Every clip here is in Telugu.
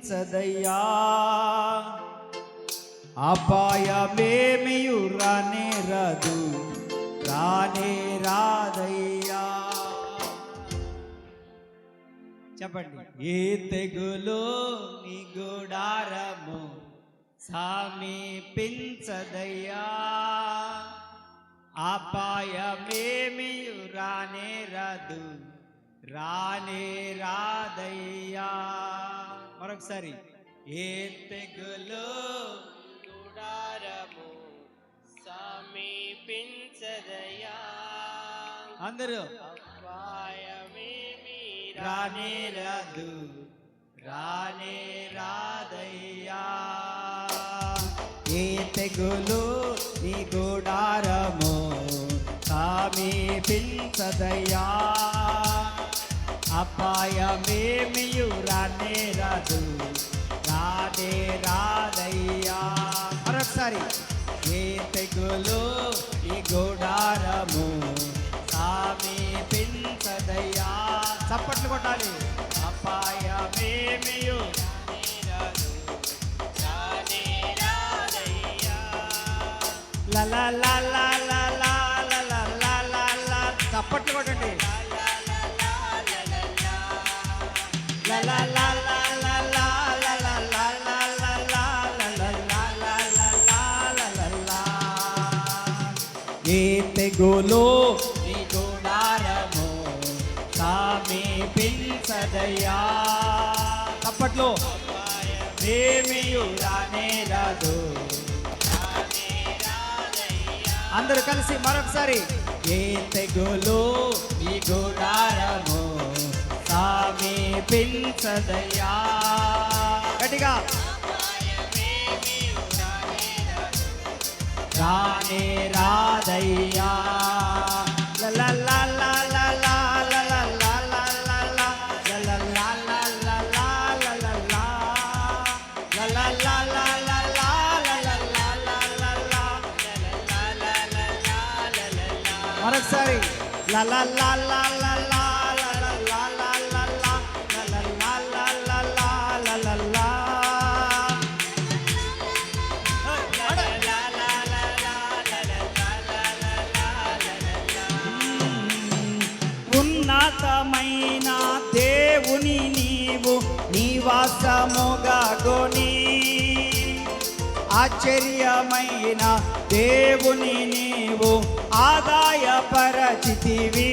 సమీపించదయ్యా అపాయమేమియు రానే రాదు రానే రాదయ్యా. చెప్పండి. ఏ తెగులు నీ గుడారము సమీపించదయ్యా? అపాయమేమియు రానే రాదు రానే రాదయ్యా. మరొకసారి. ఏ తెగులు గుడారము సమీపించదయా. అందరూ. అపాయమేమి రానే రాదు రానే రాదయ్యా. ఏ తెగులు నీ గుడారము సమీపించదయ్యా. అపాయమేమియు రానే రాదు రాదే రాదయ్యా మరొకసారి. ఏ తెగులు ఈ గుడారము సమీపించదయ్యా. చప్పట్లు కొట్టాలి. అపాయమేమియు రానే రాదయ్యా ల ల. ఏ తెగులు నీ గుడారము సమీపించదయ్యా చప్పట్లు రానే రాదు. అందరూ కలిసి మరొకసారి ఏ తెగులు ఈ గుడారము సమీపించదయ్యా గట్టిగా ராணே ராதையா la la la నివాసముగా ఆశ్చర్యమైన దేవుని నీవు ఆదాయపరచితివి.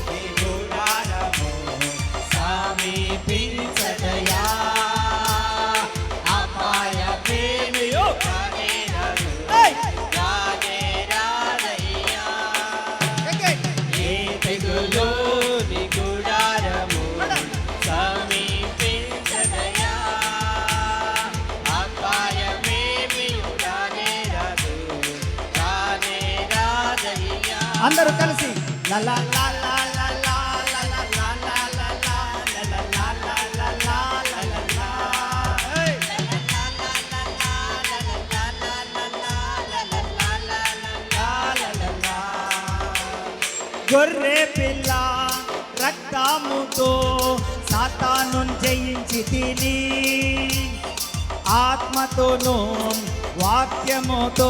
అందరూ కలిసి లా లా. గొర్రె పిల్ల రక్తముతో సాతాను జయించి తిని ఆత్మతోనూ వాక్యముతో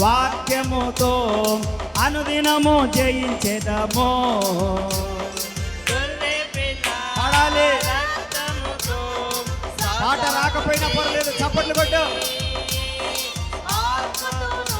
వాక్యముతో అనుదినము జయించేదము. పాడాలి. పాట రాకపోయినా పర్లేదు చప్పట్లు కొట్టు. ఆత్మతోనూ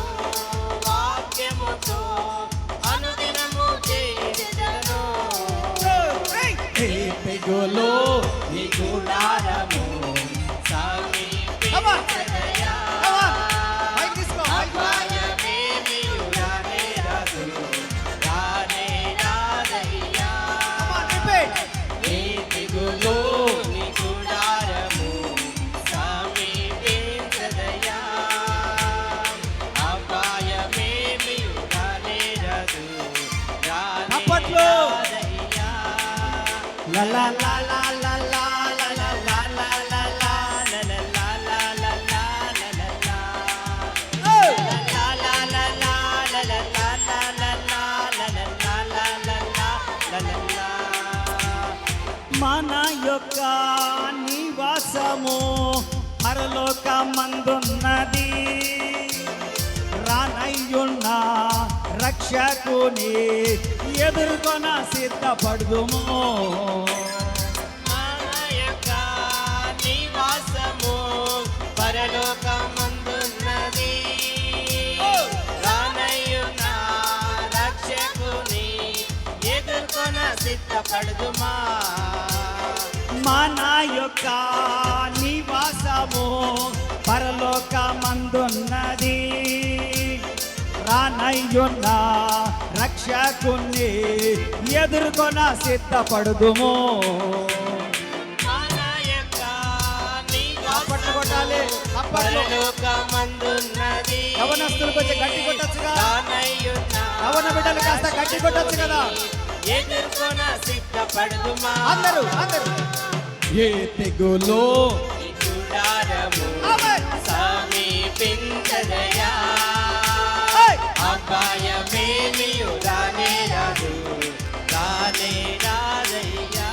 మన యొక్క నివాసము పరలోకమందున్నది రానయ్యున్న రక్షకుని ఎదుర్కొన సిద్ధపడుదుము. మన యొక్క నివాసము పరలోకమందున్నది. రానయ్యున్న రక్షకుని ఎదుర్కొన సిద్ధపడుదుమా. మన యొక్క నివాసము పరలోకమందున్నది. రానయ్యున్న రక్షకుని ఎదుర్కొన సిద్ధపడుదుము కొట్టాలి. పరలోకమందున్నది. యవనస్తులు కొంచెం గట్టి యవన బిడ్డలు కాస్త గట్టి కొట్టొచ్చు కదా? ఎదుర్కొన సిద్ధపడుదుమా అందరూ అందరూ ఏ తెగులో. సమీపించదయా ఉపాయమేమియు రానే రాదు రానే రాదయ్యా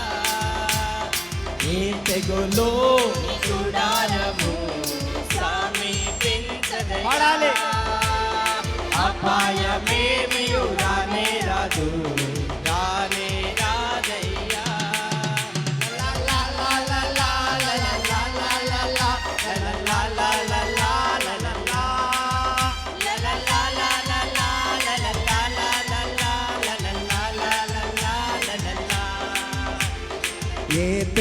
ఈ తెగులో చూడాలము సమీపించదు అపాయమేమి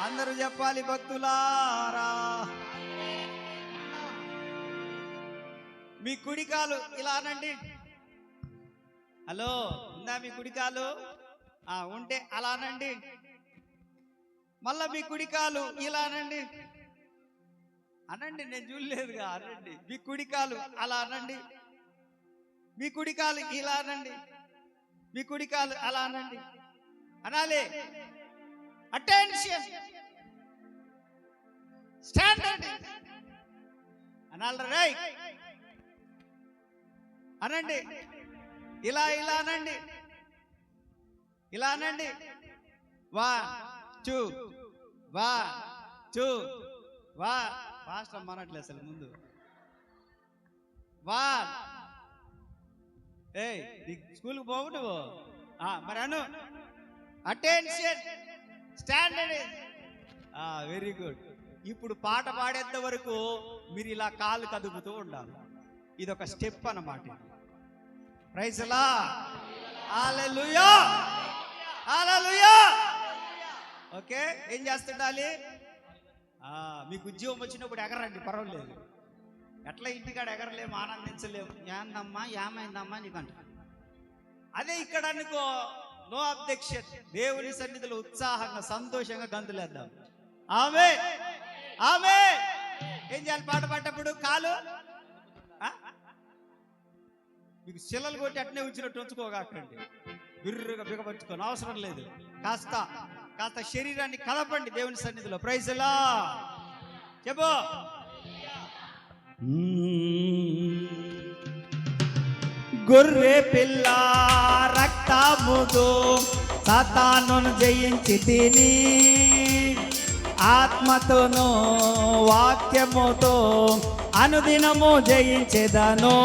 అందరూ చెప్పాలి భక్తులారా. మీ కుడికాలు ఇలా అనండి. హలో ఉందా మీ కుడికాలు? ఆ ఉంటే అలా అనండి. మళ్ళా మీ కుడికాలు ఇలా అనండి. అనండి నేను చూడలేదుగా అనండి. మీ కుడికాలు అలా అనండి. మీ కుడికాలు ఇలా అనండి. మీ కుడికాలు అలా అనండి. అనాలి. అటెన్షన్ స్టాండర్డ్ అండి అనాలి రై అనండి ఇలా ఇలా అనండి ఇలా అనండి వా చూ వా చూ వా ఫాస్ట్ అమ్మనట్లే అసలు ముందు. వా ఏ స్కూల్కి పోవు నువ్వు. ఆ, మరి అను. అటెన్షన్ స్టాండర్డ్ వెరీ గుడ్ ఇప్పుడు పాట పాడేంత వరకు మీరు ఇలా కాలు కదుపుతూ ఉండాలి. ఇది ఒక స్టెప్ అన్నమాట ప్రైజ్లా హల్లెలూయా హల్లెలూయా ఓకే ఏం చేస్తుండాలి? మీకు ఉద్యోగం వచ్చినప్పుడు ఎగరండి పర్వాలేదు. ఎట్లా ఇంటికాడ ఎగరలేము ఆనందించలేము. ఏందమ్మా ఏమైందమ్మా నీకు అంట అదే ఇక్కడ అనుకో నో అబ్జెక్షన్. దేవుని సన్నిధిలో ఉత్సాహంగా సంతోషంగా గంతులేద్దాం. ఆమె! ఆమె! ఏం చేయాలి? పాట పడ్డప్పుడు కాలు? మీకు శిలలు కొట్టి అట్నే ఉంచినట్టు ఉంచుకోకండి బిర్రుగా బిగపరుచుకొని. అవసరం లేదు. కాస్త కాస్త శరీరాన్ని కలపండి దేవుని సన్నిధిలో. ప్రైజ్లా చెప్పు. గొర్రె పిల్ల సాతాముదు సాతాను జయించి తిని ఆత్మతోను వాక్యముతో అనుదినము జయించెదను.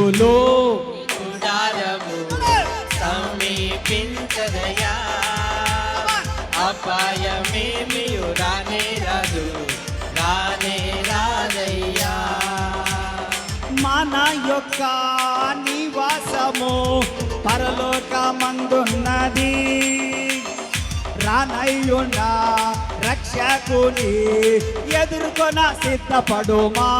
స్థుతులు సమీపించదయా. అపాయమేమియు రానే రాదు మన యొక్క నివాసము పరలోకమందున్నది. రానయ్యుండ రక్షకుని ఎదుర్కొన సిద్ధపడుమా.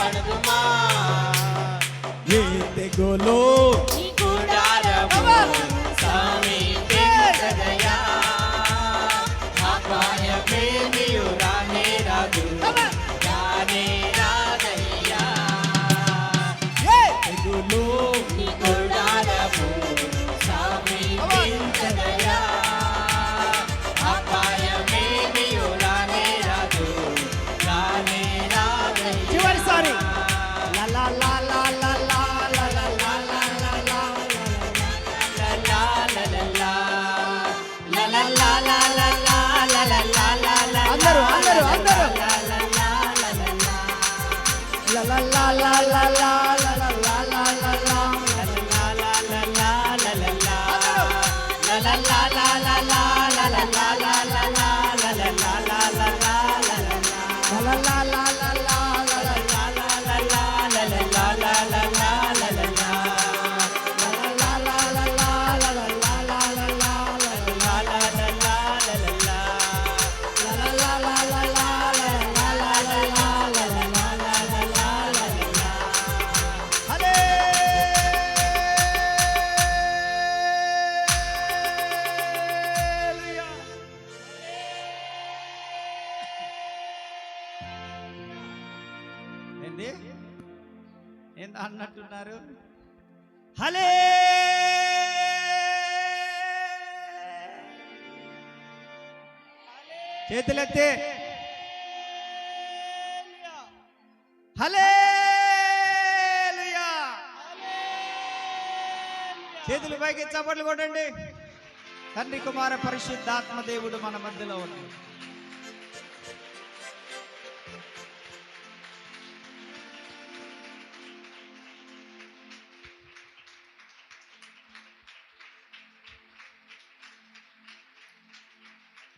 పడదుమా? ఏ తెగులో? చేతులెత్తి. హలే చేతులు పైకి చప్పట్లు కొట్టండి. తండ్రి కుమార పరిశుద్ధాత్మ దేవుడు మన మధ్యలో ఉన్నాడు.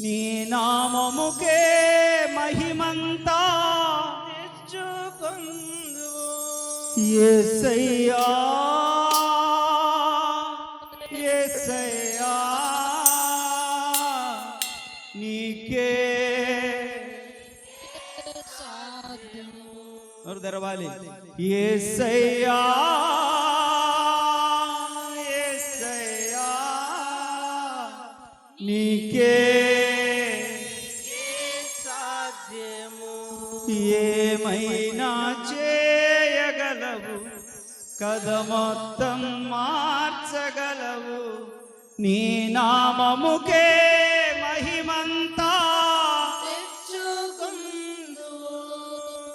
నీ నామముకే మహిమంతా ఏసయ్యా ఏసయ్యా నీకే తెరవాలి? ఏసయ్యా. మొత్తం మార్చగలవు. నీ నామముకే మహిమంతా.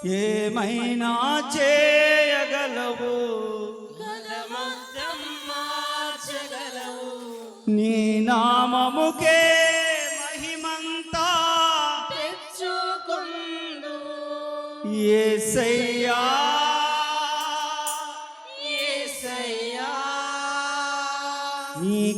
ఏమైనా చేయగలవు? నీ నామముకే మహిమంతా. ఏ సయ్యా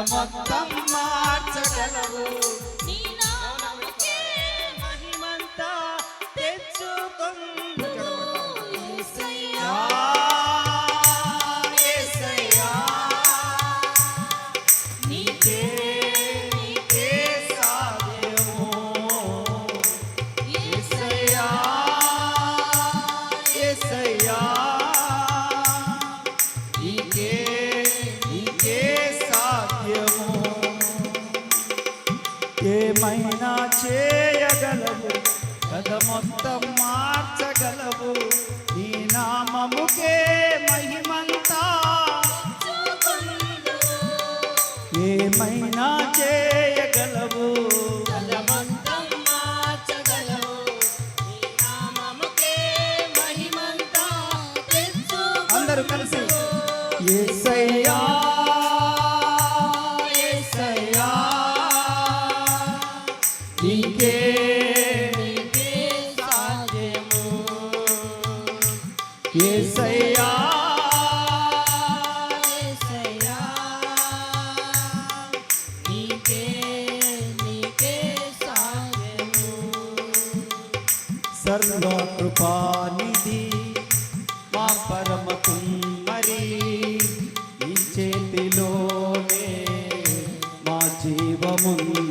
మొత్తం మార్చగలవు. আমাকে మా జీవముందు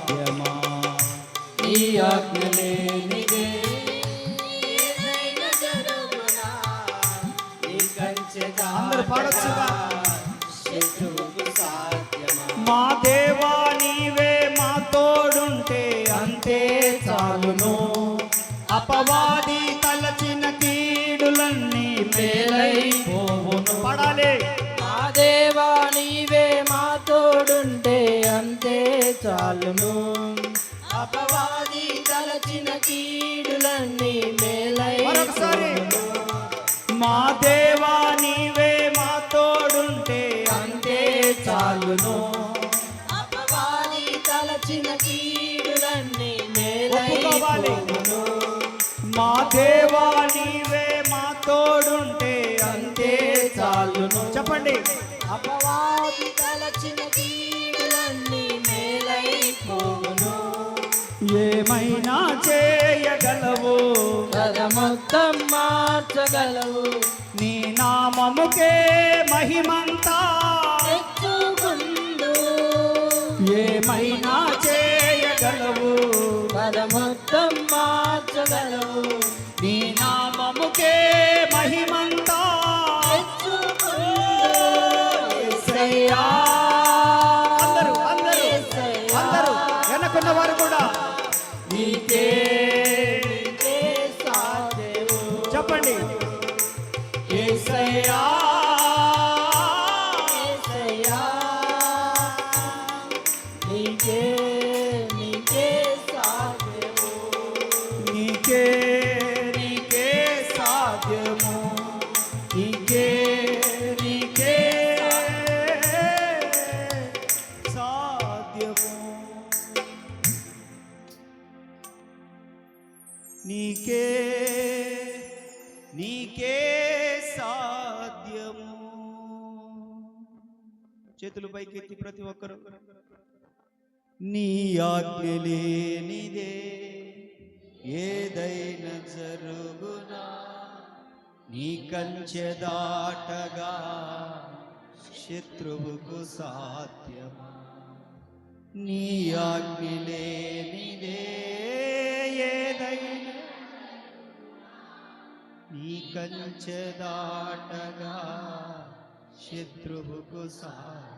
సాధ్యమా నీ ఆజ్ఞ లేనిదే ఏదైనా జరుగునా? నీ కంచె అందరూ పాడొచ్చుగా. శత్రువుకు సాధ్యమా మా అపవాది తలచిన కీడులన్నీ మేలైపోవును. ఏమైనా చేయగలవు? కథ మొత్తం మార్చగలవు. నీ నామముకే మహిమంతా. ఏమైనా చేయగలవు? కథ మొత్తం మార్చగలవు. చేతులు పైకెత్తి ప్రతి ఒక్కరు. నీ ఆజ్ఞ లేనిదే ఏదైనా జరుగునా? నీ కంచె దాటగా శత్రువుకు సాధ్యమా? నీ ఆజ్ఞ లేనిదే ఏదైనా నీ కంచె దాటగా శత్రువుకు సాధ్యం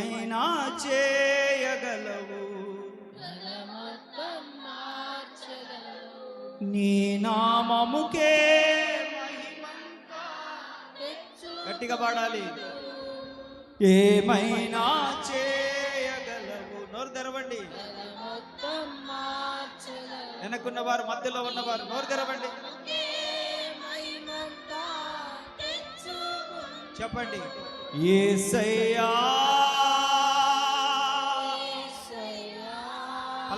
ఏమైనా చేయగలవు. నీ నామముకే గట్టిగా పాడాలి. ఏమైనా చేయగలవు. నోరు తెరవండి. వెనకున్న వారు మధ్యలో ఉన్నవారు నోరు తెరవండి. చెప్పండి. ఏ సయ్యా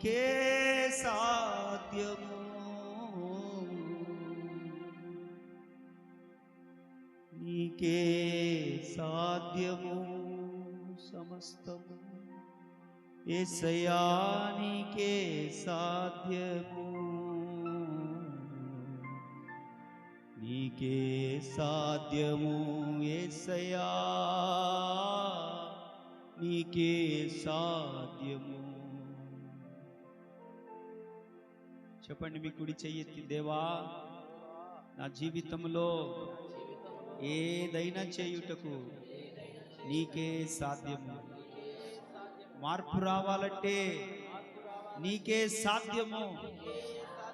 నీకే సాధ్యము నీకే సాధ్యము సమస్తము ఏసయ్యా నీకే సాధ్యము నీకే సాధ్యము ఏసయ్యా నీకే సాధ్యము చెప్పండి మీ కుడి చెయ్యి దేవా నా జీవితంలో ఏదైనా చేయుటకు నీకే సాధ్యము మార్పు రావాలంటే నీకే సాధ్యము.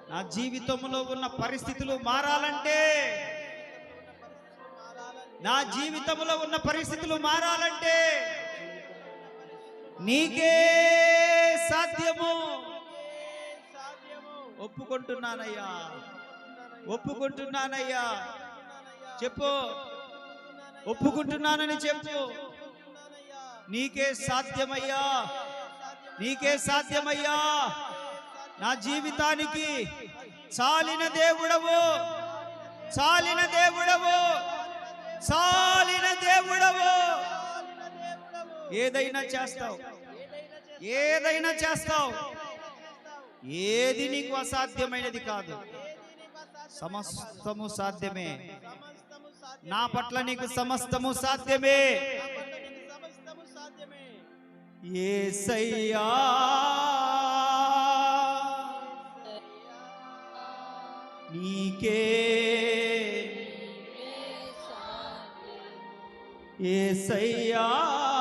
నా జీవితంలో ఉన్న పరిస్థితులు మారాలంటే నా జీవితంలో ఉన్న పరిస్థితులు మారాలంటే నీకే సాధ్యము. ఒప్పుకుంటున్నానయ్యా. ఒప్పుకుంటున్నానయ్యా. చెప్పు. ఒప్పుకుంటున్నానని చెప్పు. నీకే సాధ్యమయ్యా. నీకే సాధ్యమయ్యా. నా జీవితానికి చాలిన దేవుడవు. చాలిన దేవుడవు. చాలిన దేవుడవు. ఏదైనా చేస్తావు. ఏదైనా చేస్తావు. ఏది నీకు అసాధ్యమైనది కాదు. సమస్తము సాధ్యమే. నా పట్ల నీకు సమస్తము సాధ్యమే. ఏసయ్యా. నీకే. ఏసయ్యా.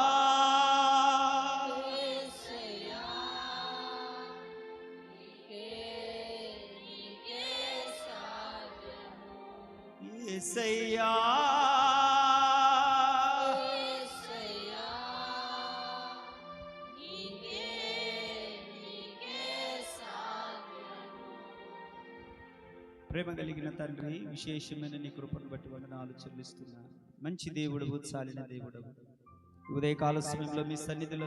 ఏసయ్యా. ప్రేమ కలిగిన తండ్రి విశేషమైన నీ కృపను బట్టి వందనాలు చెల్లిస్తున్నా. మంచి దేవుడు చాలిన దేవుడు. ఉదయకాల సమయంలో మీ సన్నిధిలో